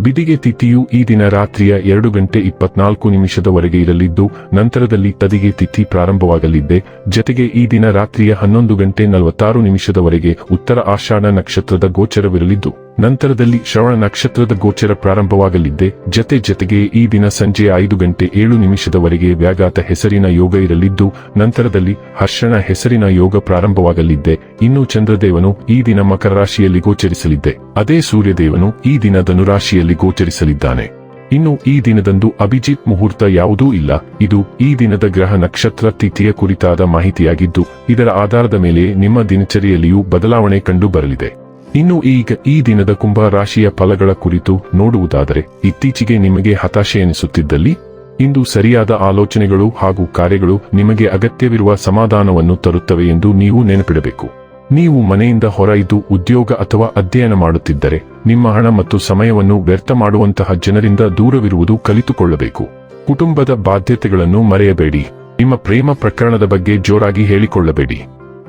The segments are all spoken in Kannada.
ಬಿದಿಗೆ ತಿಥಿಯು ಈ ದಿನ ರಾತ್ರಿಯ ಎರಡು ಗಂಟೆ ಇಪ್ಪತ್ನಾಲ್ಕು ನಿಮಿಷದವರೆಗೆ ಇರಲಿದ್ದು, ನಂತರದಲ್ಲಿ ತದಿಗೆ ತಿಥಿ ಪ್ರಾರಂಭವಾಗಲಿದೆ ಜತೆಗೆ ಈ ದಿನ ರಾತ್ರಿಯ ಹನ್ನೊಂದು ಗಂಟೆ ನಲವತ್ತಾರು ನಿಮಿಷದವರೆಗೆ ಉತ್ತರ ಆಷಾಢ ನಕ್ಷತ್ರದ ಗೋಚರವಿರಲಿದ್ದು ನಂತರದಲ್ಲಿ ಶ್ರವಣ ನಕ್ಷತ್ರದ ಗೋಚರ ಪ್ರಾರಂಭವಾಗಲಿದ್ದೆ ಜತೆ ಜತೆಗೆ ಈ ದಿನ ಸಂಜೆ ಐದು ಗಂಟೆ ಏಳು ನಿಮಿಷದವರೆಗೆ ವ್ಯಾಘಾತ ಹೆಸರಿನ ಯೋಗ ಇರಲಿದ್ದು, ನಂತರದಲ್ಲಿ ಹರ್ಷಣ ಹೆಸರಿನ ಯೋಗ ಪ್ರಾರಂಭವಾಗಲಿದ್ದೆ ಇನ್ನು ಚಂದ್ರದೇವನು ಈ ದಿನ ಮಕರ ರಾಶಿಯಲ್ಲಿ ಗೋಚರಿಸಲಿದ್ದೆ ಅದೇ ಸೂರ್ಯದೇವನು ಈ ದಿನ ಧನುರಾಶಿಯಲ್ಲಿ ಗೋಚರಿಸಲಿದ್ದಾನೆ. ಇನ್ನು ಈ ದಿನದಂದು ಅಭಿಜಿತ್ ಮುಹೂರ್ತ ಯಾವುದೂ ಇಲ್ಲ. ಇದು ಈ ದಿನದ ಗ್ರಹ ನಕ್ಷತ್ರ ತಿಥಿಯ ಕುರಿತಾದ ಮಾಹಿತಿಯಾಗಿದ್ದು, ಇದರ ಆಧಾರದ ಮೇಲೆ ನಿಮ್ಮ ದಿನಚರಿಯಲ್ಲಿಯೂ ಬದಲಾವಣೆ ಕಂಡು ಬರಲಿದೆ. ಇನ್ನು ಈಗ ಈ ದಿನದ ಕುಂಭ ರಾಶಿಯ ಫಲಗಳ ಕುರಿತು ನೋಡುವುದಾದರೆ, ಇತ್ತೀಚೆಗೆ ನಿಮಗೆ ಹತಾಶೆ ಎನಿಸುತ್ತಿದ್ದಲ್ಲಿ, ಇಂದು ಸರಿಯಾದ ಆಲೋಚನೆಗಳು ಹಾಗೂ ಕಾರ್ಯಗಳು ನಿಮಗೆ ಅಗತ್ಯವಿರುವ ಸಮಾಧಾನವನ್ನು ತರುತ್ತವೆ ಎಂದು ನೀವು ನೆನಪಿಡಬೇಕು. ನೀವು ಮನೆಯಿಂದ ಹೊರ ಇದ್ದು ಉದ್ಯೋಗ ಅಥವಾ ಅಧ್ಯಯನ ಮಾಡುತ್ತಿದ್ದರೆ, ನಿಮ್ಮ ಹಣ ಮತ್ತು ಸಮಯವನ್ನು ವ್ಯರ್ಥ ಮಾಡುವಂತಹ ಜನರಿಂದ ದೂರವಿರುವುದು ಕಲಿತುಕೊಳ್ಳಬೇಕು. ಕುಟುಂಬದ ಬಾಧ್ಯತೆಗಳನ್ನು ಮರೆಯಬೇಡಿ. ನಿಮ್ಮ ಪ್ರೇಮ ಪ್ರಕರಣದ ಬಗ್ಗೆ ಜೋರಾಗಿ ಹೇಳಿಕೊಳ್ಳಬೇಡಿ.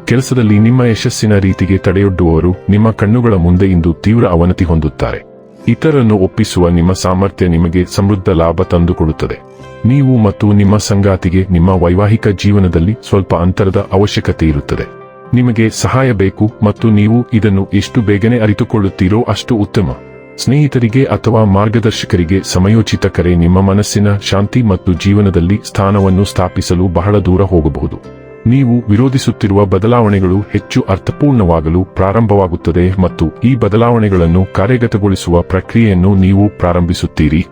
ಕೆಲಸದಲ್ಲಿ ನಿಮ್ಮ ಯಶಸ್ಸಿನ ರೀತಿಗೆ ತಡೆಯೊಡ್ಡುವವರು ನಿಮ್ಮ ಕಣ್ಣುಗಳ ಮುಂದೆ ಇಂದು ತೀವ್ರ ಅವನತಿ ಹೊಂದುತ್ತಾರೆ. ಇತರನ್ನು ಒಪ್ಪಿಸುವ ನಿಮ್ಮ ಸಾಮರ್ಥ್ಯ ನಿಮಗೆ ಸಮೃದ್ಧ ಲಾಭ ತಂದುಕೊಡುತ್ತದೆ. ನೀವು ಮತ್ತು ನಿಮ್ಮ ಸಂಗಾತಿಗೆ ನಿಮ್ಮ ವೈವಾಹಿಕ ಜೀವನದಲ್ಲಿ ಸ್ವಲ್ಪ ಅಂತರದ ಅವಶ್ಯಕತೆ ಇರುತ್ತದೆ. ನಿಮಗೆ ಸಹಾಯ ಬೇಕು ಮತ್ತು ನೀವು ಇದನ್ನು ಎಷ್ಟು ಬೇಗನೆ ಅರಿತುಕೊಳ್ಳುತ್ತೀರೋ ಅಷ್ಟು ಉತ್ತಮ. ಸ್ನೇಹಿತರಿಗೆ ಅಥವಾ ಮಾರ್ಗದರ್ಶಕರಿಗೆ ಸಮಯೋಚಿತ ಕರೆ ನಿಮ್ಮ ಮನಸ್ಸಿನ ಶಾಂತಿ ಮತ್ತು ಜೀವನದಲ್ಲಿ ಸ್ಥಾನವನ್ನು ಸ್ಥಾಪಿಸಲು ಬಹಳ ದೂರ ಹೋಗಬಹುದು. ನೀವು ವಿರೋಧಿಸುತ್ತಿರುವ ಬದಲಾವಣೆಗಳು ಹೆಚ್ಚು ಅರ್ಥಪೂರ್ಣವಾಗಲು ಪ್ರಾರಂಭವಾಗುತ್ತದೆ ಮತ್ತು ಈ ಬದಲಾವಣೆಗಳನ್ನು ಕಾರ್ಯಗತಗೊಳಿಸುವ ಪ್ರಕ್ರಿಯೆಯನ್ನು ನೀವು ಪ್ರಾರಂಭಿಸುತ್ತೀರಿ.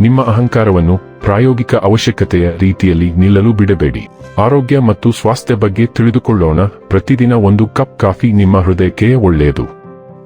ನಿಮ್ಮ ಅಹಂಕಾರವನ್ನು ಪ್ರಾಯೋಗಿಕ ಅವಶ್ಯಕತೆಯ ರೀತಿಯಲ್ಲಿ ನಿಲ್ಲಲು ಬಿಡಬೇಡಿ. ಆರೋಗ್ಯ ಮತ್ತು ಸ್ವಾಸ್ಥ್ಯ ಬಗ್ಗೆ ತಿಳಿದುಕೊಳ್ಳೋಣ. ಪ್ರತಿದಿನ ಒಂದು ಕಪ್ ಕಾಫಿ ನಿಮ್ಮ ಹೃದಯಕ್ಕೆ ಒಳ್ಳೆಯದು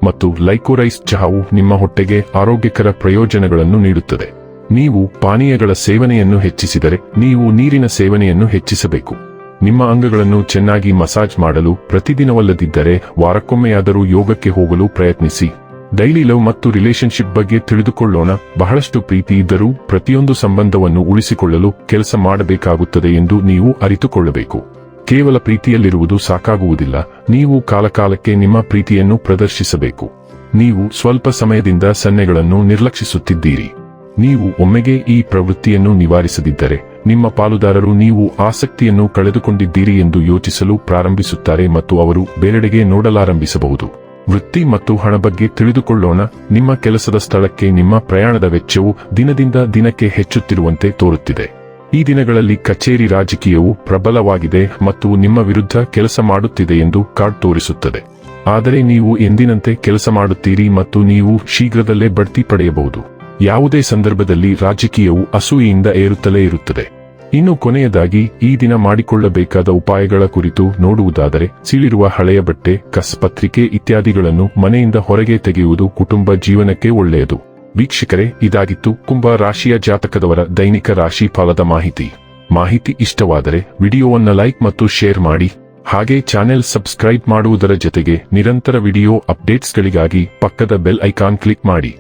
ಮತ್ತು ಲೈಕೋರೈಸ್ ಚಹಾವು ನಿಮ್ಮ ಹೊಟ್ಟೆಗೆ ಆರೋಗ್ಯಕರ ಪ್ರಯೋಜನಗಳನ್ನು ನೀಡುತ್ತದೆ. ನೀವು ಪಾನೀಯಗಳ ಸೇವನೆಯನ್ನು ಹೆಚ್ಚಿಸಿದರೆ ನೀವು ನೀರಿನ ಸೇವನೆಯನ್ನು ಹೆಚ್ಚಿಸಬೇಕು. ನಿಮ್ಮ ಅಂಗಗಳನ್ನು ಚೆನ್ನಾಗಿ ಮಸಾಜ್ ಮಾಡಲು ಪ್ರತಿದಿನವಲ್ಲದಿದ್ದರೆ ವಾರಕ್ಕೊಮ್ಮೆಯಾದರೂ ಯೋಗಕ್ಕೆ ಹೋಗಲು ಪ್ರಯತ್ನಿಸಿ. ಡೈಲಿ ಲವ್ ಮತ್ತು ರಿಲೇಶನ್ಶಿಪ್ ಬಗ್ಗೆ ತಿಳಿದುಕೊಳ್ಳೋಣ. ಬಹಳಷ್ಟು ಪ್ರೀತಿ ಇದ್ದರೂ ಪ್ರತಿಯೊಂದು ಸಂಬಂಧವನ್ನು ಉಳಿಸಿಕೊಳ್ಳಲು ಕೆಲಸ ಮಾಡಬೇಕಾಗುತ್ತದೆ ಎಂದು ನೀವು ಅರಿತುಕೊಳ್ಳಬೇಕು. ಕೇವಲ ಪ್ರೀತಿಯಲ್ಲಿರುವುದು ಸಾಕಾಗುವುದಿಲ್ಲ. ನೀವು ಕಾಲಕಾಲಕ್ಕೆ ನಿಮ್ಮ ಪ್ರೀತಿಯನ್ನು ಪ್ರದರ್ಶಿಸಬೇಕು. ನೀವು ಸ್ವಲ್ಪ ಸಮಯದಿಂದ ಸನ್ನೆಗಳನ್ನು ನಿರ್ಲಕ್ಷಿಸುತ್ತಿದ್ದೀರಿ. ನೀವು ಒಮ್ಮೆಗೆ ಈ ಪ್ರವೃತ್ತಿಯನ್ನು ನಿವಾರಿಸದಿದ್ದರೆ ನಿಮ್ಮ ಪಾಲುದಾರರು ನೀವು ಆಸಕ್ತಿಯನ್ನು ಕಳೆದುಕೊಂಡಿದ್ದೀರಿ ಎಂದು ಯೋಚಿಸಲು ಪ್ರಾರಂಭಿಸುತ್ತಾರೆ ಮತ್ತು ಅವರು ಬೇರೆಡೆಗೆ ನೋಡಲಾರಂಭಿಸಬಹುದು. ವೃತ್ತಿ ಮತ್ತು ಹಣ ಬಗ್ಗೆ ತಿಳಿದುಕೊಳ್ಳೋಣ. ನಿಮ್ಮ ಕೆಲಸದ ಸ್ಥಳಕ್ಕೆ ನಿಮ್ಮ ಪ್ರಯಾಣದ ವೆಚ್ಚವು ದಿನದಿಂದ ದಿನಕ್ಕೆ ಹೆಚ್ಚುತ್ತಿರುವಂತೆ ತೋರುತ್ತಿದೆ. ಈ ದಿನಗಳಲ್ಲಿ ಕಚೇರಿ ರಾಜಕೀಯವು ಪ್ರಬಲವಾಗಿದೆ ಮತ್ತು ನಿಮ್ಮ ವಿರುದ್ಧ ಕೆಲಸ ಮಾಡುತ್ತಿದೆ ಎಂದು ಕಾರ್ಡ್ ತೋರಿಸುತ್ತದೆ. ಆದರೆ ನೀವು ಎಂದಿನಂತೆ ಕೆಲಸ ಮಾಡುತ್ತೀರಿ ಮತ್ತು ನೀವು ಶೀಘ್ರದಲ್ಲೇ ಬಡ್ತಿ ಪಡೆಯಬಹುದು. ಯಾವುದೇ ಸಂದರ್ಭದಲ್ಲಿ ರಾಜಕೀಯವು ಅಸೂಯೆಯಿಂದ ಏರುತ್ತಲೇ ಇರುತ್ತದೆ. ಇನ್ನು ಕೊನೆಯದಾಗಿ ಈ ದಿನ ಮಾಡಿಕೊಳ್ಳಬೇಕಾದ ಉಪಾಯಗಳ ಕುರಿತು ನೋಡುವುದಾದರೆ, ಸೀಳಿರುವ ಹಳೆಯ ಬಟ್ಟೆ, ಕಸ್ ಪತ್ರಿಕೆ ಇತ್ಯಾದಿಗಳನ್ನು ಮನೆಯಿಂದ ಹೊರಗೆ ತೆಗೆಯುವುದು ಕುಟುಂಬ ಜೀವನಕ್ಕೆ ಒಳ್ಳೆಯದು. ವೀಕ್ಷಕರೇ, ಇದಾಗಿತ್ತು ಕುಂಭ ರಾಶಿಯ ಜಾತಕದವರ ದೈನಿಕ ರಾಶಿ ಫಲದ ಮಾಹಿತಿ. ಮಾಹಿತಿ ಇಷ್ಟವಾದರೆ ವಿಡಿಯೋವನ್ನ ಲೈಕ್ ಮತ್ತು ಶೇರ್ ಮಾಡಿ. ಹಾಗೆ ಚಾನೆಲ್ ಸಬ್ಸ್ಕ್ರೈಬ್ ಮಾಡುವುದರ ಜೊತೆಗೆ ನಿರಂತರ ವಿಡಿಯೋ ಅಪ್ಡೇಟ್ಸ್ಗಳಿಗಾಗಿ ಪಕ್ಕದ ಬೆಲ್ ಐಕಾನ್ ಕ್ಲಿಕ್ ಮಾಡಿ.